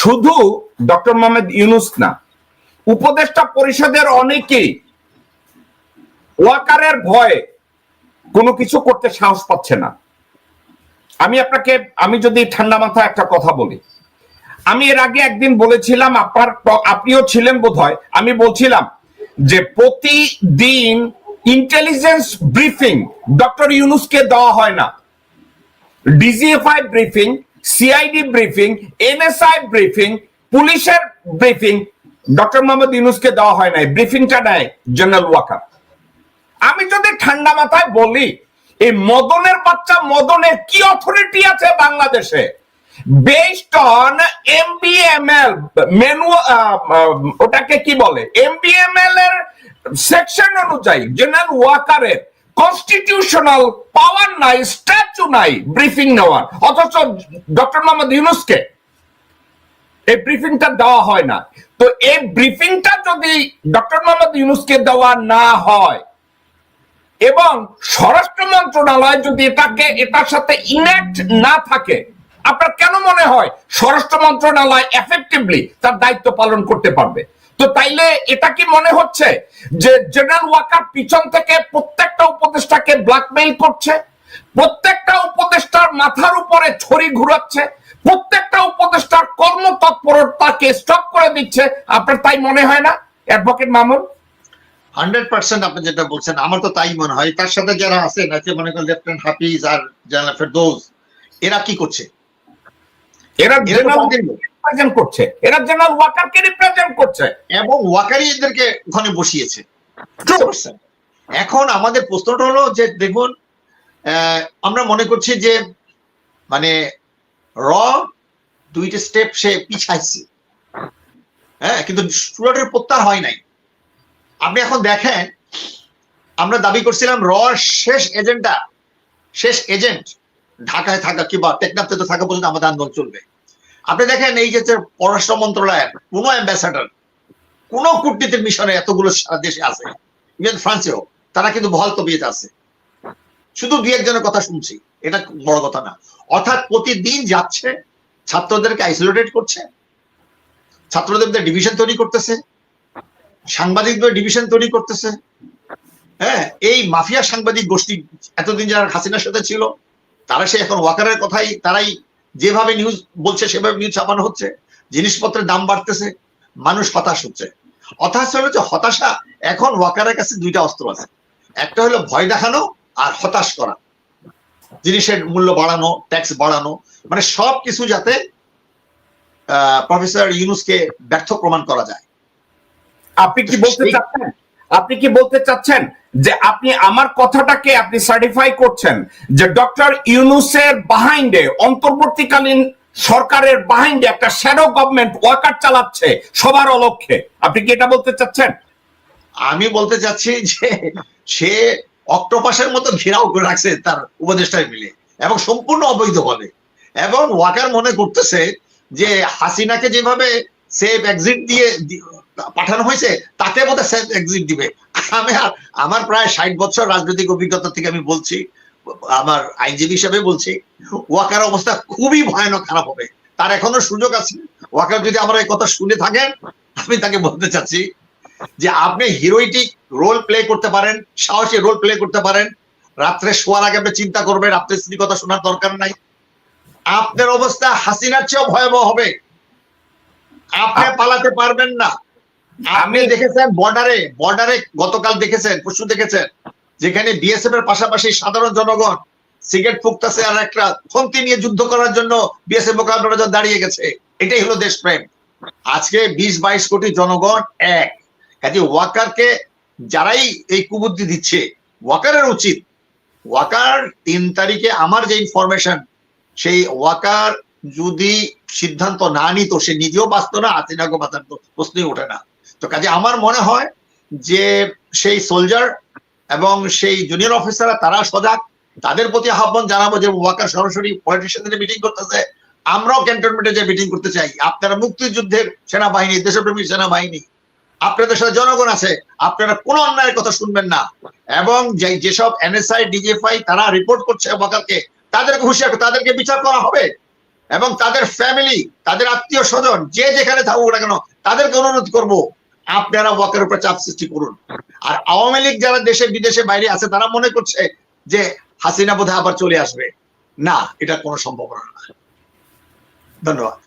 শুধু ডক্টর মোহাম্মদ ইউনুস না, উপদেষ্টা পরিষদের অনেকেই ওয়াকারের ভয়ে কোনো কিছু করতে সাহস পাচ্ছে না। আমি আপনাকে, আমি যদি ঠান্ডা মাথায় একটা কথা বলি, আমি এর আগে একদিন বলেছিলাম, আপনার, আপনিও ছিলেন বোধহয়, আমি বলছিলাম যে প্রতিদিন ইন্টেলিজেন্স ব্রিফিং ডক্টর ইউনুসকে দেওয়া হয় না। DGFI briefing CID briefing NSI briefing পুলিশের ব্রিফিং ডক্টর মোহাম্মদ ইউনুসকে দেওয়া হয় নাই ব্রিফিংটা নেয় জেনারেল ওয়াকার আমি যদি ঠান্ডা মাথায় বলি, এই মদনের বাচ্চা মদনের কি অথরিটি আছে বাংলাদেশে? বেসড অন এমবিএমএল মেনু ওটাকে কি বলে? এমবিএমএল এর সেকশন অনুযায়ী জেনারেল ওয়াকারের কনস্টিটিউশনাল পাওয়ার নাই স্ট্যাচু নাই ব্রিফিং নেওয়ার। অথচ ডক্টর মোহাম্মদ ইউনুসকে এই ব্রিফিংটা দেওয়া হয় না। তো এই ব্রিফিংটা যদি ডক্টর মোহাম্মদ ইউনুসকে দেওয়া না হয়, এবং স্বরাষ্ট্র মন্ত্রণালয় যদি এটাকে, এটার সাথে ইনেক্ট না থাকে, আপনার কেন মনে হয় স্বরাষ্ট্র মন্ত্রণালয় এফেক্টিভলি তার দায়িত্ব পালন করতে পারবে? তো তাইলে এটা কি মনে হচ্ছে যে জেনারেল ওয়াকার পিছন থেকে প্রত্যেকটা উপদেষ্টাকে ব্ল্যাকমেইল করছে? প্রত্যেকটা উপদেষ্টার মাথার উপরে ছড়ি ঘুরাচ্ছে। প্রত্যেকটা উপদেষ্টার কর্মতৎপরতাকে স্টপ করে দিচ্ছে। আপনার তাই মনে হয় না অ্যাডভোকেট মামুন? হান্ড্রেড পার্সেন্ট আপনি যেটা বলছেন আমার তো তাই মনে হয়। তার সাথে যারা আছে নাচে মনে করেন লেফটেন্যান্ট হাফিজ আর জেনারেল ফেরদৌস এরা কি করছে? এরা রিপ্রেজেন্ট করছে। এরা জেনারেল ওয়াকারকে রিপ্রেজেন্ট করছে। এবং ওয়াকারি এদেরকে ওখানে বসিয়েছে। এখন আমাদের প্রশ্নটা হলো যে দেখুন আমরা মনে করছি যে মানে র দুইটা স্টেপ সে পিছাইছে। হ্যাঁ কিন্তু স্টুডেন্টের প্রত্যাহার হয় নাই। আপনি এখন দেখেন আমরা দাবি করছিলাম র শেষ এজেন্টটা শেষ এজেন্ট ঢাকায় থাকা কিংবা টেকনাফতে তো থাকা পর্যন্ত আমাদের আন্দোলন চলবে। আপনি দেখেন এই যে পররাষ্ট্র মন্ত্রণালয়ের কোন অ্যাম্বাসাডার কোন কূটনীতির মিশনে এতগুলো সারা দেশে আছে ইভেন ফ্রান্সেও, তারা কিন্তু বহাল তবিয়তে আছে। শুধু দুই একজনের কথা শুনছি, এটা বড় কথা না। অর্থাৎ প্রতিদিন যাচ্ছে, ছাত্রদেরকে আইসোলেটেড করছে, ছাত্রদের ডিভিশন তৈরি করতেছে, সাংবাদিকদের ডিভিশন তৈরি করতেছে। হ্যাঁ এই মাফিয়া সাংবাদিক গোষ্ঠী এতদিন যারা হাসিনার সাথে ছিল, তারা সে এখন ওয়াকারের কথাই, তারাই যেভাবে নিউজ বলছে সেভাবে নিউজ ছাপানো হচ্ছে। জিনিসপত্রের দাম বাড়তেছে মানুষ হতাশ হচ্ছে। হতাশ হলো যে হতাশা এখন ওয়াকারের কাছে দুইটা অস্ত্র আছে। একটা হলো ভয় দেখানো আর হতাশ করা। জিনিসের মূল্য বাড়ানো ট্যাক্স বাড়ানো মানে সব কিছু যাতে প্রফেসর ইউনুসকে ব্যর্থ প্রমাণ করা যায়। আপনি কি বলতে চাচ্ছেন? আপনি কি বলতে চাচ্ছেন? যে আপনি আমার কথাটাকে আপনি সার্টিফাই করছেন যে ডক্টর ইউনুসের বাহাইন্ডে অন্তর্বর্তীকালীন সরকারের বাহাইন্ডে একটা শ্যাডো গভর্নমেন্ট ওয়াকার চালাচ্ছে সবার অলক্ষ্যে আপনি কি এটা বলতে চাচ্ছেন? আমি বলতে চাচ্ছি যে সে অক্টোপাসের মতো ঘেরাও করে রাখছে তার উপদেষ্টায় মিলে এবং সম্পূর্ণ অবৈধভাবে। এবং ওয়াকার মনে করতেছে যে হাসিনাকে যেভাবে সেফ এক্সিট দিয়ে পাঠানো হয়েছে তাকে বোধ সেফ এক্সিট দিবে। আমি আর- আমার প্রায় ষাট বছর রাজনৈতিক অভিজ্ঞতা থেকে আমি বলছি আমার আইনজীবী হিসেবে বলছি ওয়াকার অবস্থা খুবই ভয়ানক খারাপ হবে। তার এখনও সুযোগ আছে। ওয়াকার যদি আমার এই কথা শুনে থাকেন আমি তাকে বলতে চাচ্ছি যে আপনি হিরোইটিক রোল প্লে করতে পারেন সাহসী রোল প্লে করতে পারেন। রাত্রে শোয়ার আগে আপনি চিন্তা করবেন রাত্রে স্ত্রী কথা শোনার দরকার নাই। আপনার অবস্থা হাসিনার চেয়েও ভয়াবহ হবে। আপনি পালাতে পারবেন না। আপনি দেখেছেন বর্ডারে বর্ডারে গতকাল দেখেছেন পরশু দেখেছেন যেখানে বিএসএফ এর পাশাপাশি সাধারণ জনগণ সিগারেট ফুকতেছে আর একটা খন্তি নিয়ে যুদ্ধ করার জন্য বিএসএফ মোকাবেলা দাঁড়িয়ে গেছে। এটাই হলো দেশপ্রেম। আজকে বিশ বাইশ কোটি জনগণ এক। কাজে ওয়াকারকে যারাই এই কুবুদ্ধি দিচ্ছে ওয়াকারের উচিত। ওয়াকার তিন তারিখে আমার যে ইনফরমেশন সেই ওয়াকার যদি সিদ্ধান্ত না নিত সে নিজেও বাঁচত না হাসিনাকে বাঁচার প্রশ্নই ওঠে না। তো কাজে আমার মনে হয় যে সেই সোলজার এবং সেই জুনিয়র অফিসাররা তারা সজাগ। তাদের প্রতি আহ্বান জানাব যে ওয়াকার সরাসরি পলিটিশিয়ানদের মিটিং করতেছে। আমরাও ক্যান্টনমেন্টে যে মিটিং করতে চাই। আপনারা মুক্তিযুদ্ধের সেনাবাহিনী দেশপ্রেমী সেনাবাহিনী, আপনাদের সাথে জনগণ আছে, আপনারা কোনো অন্যায়ের কথা শুনবেন না। এবং যেসব এনএসআই ডিজিএফআই তারা রিপোর্ট করছে ওয়াকারকে তাদেরকে হুঁশিয়ার তাদেরকে বিচার করা হবে। এবং তাদের ফ্যামিলি তাদের আত্মীয় স্বজন যে যেখানে থাকুক না কেন, তাদেরকে অনুরোধ করব আপনারা ওয়াকের উপর চাপ সৃষ্টি করুন। আর আওয়ামী লীগ যারা দেশে, বিদেশে বাইরে আছে, তারা মনে করছে যে হাসিনা বোধহয় আবার চলে আসবে। না, এটা কোনো সম্ভাবনা না। ধন্যবাদ।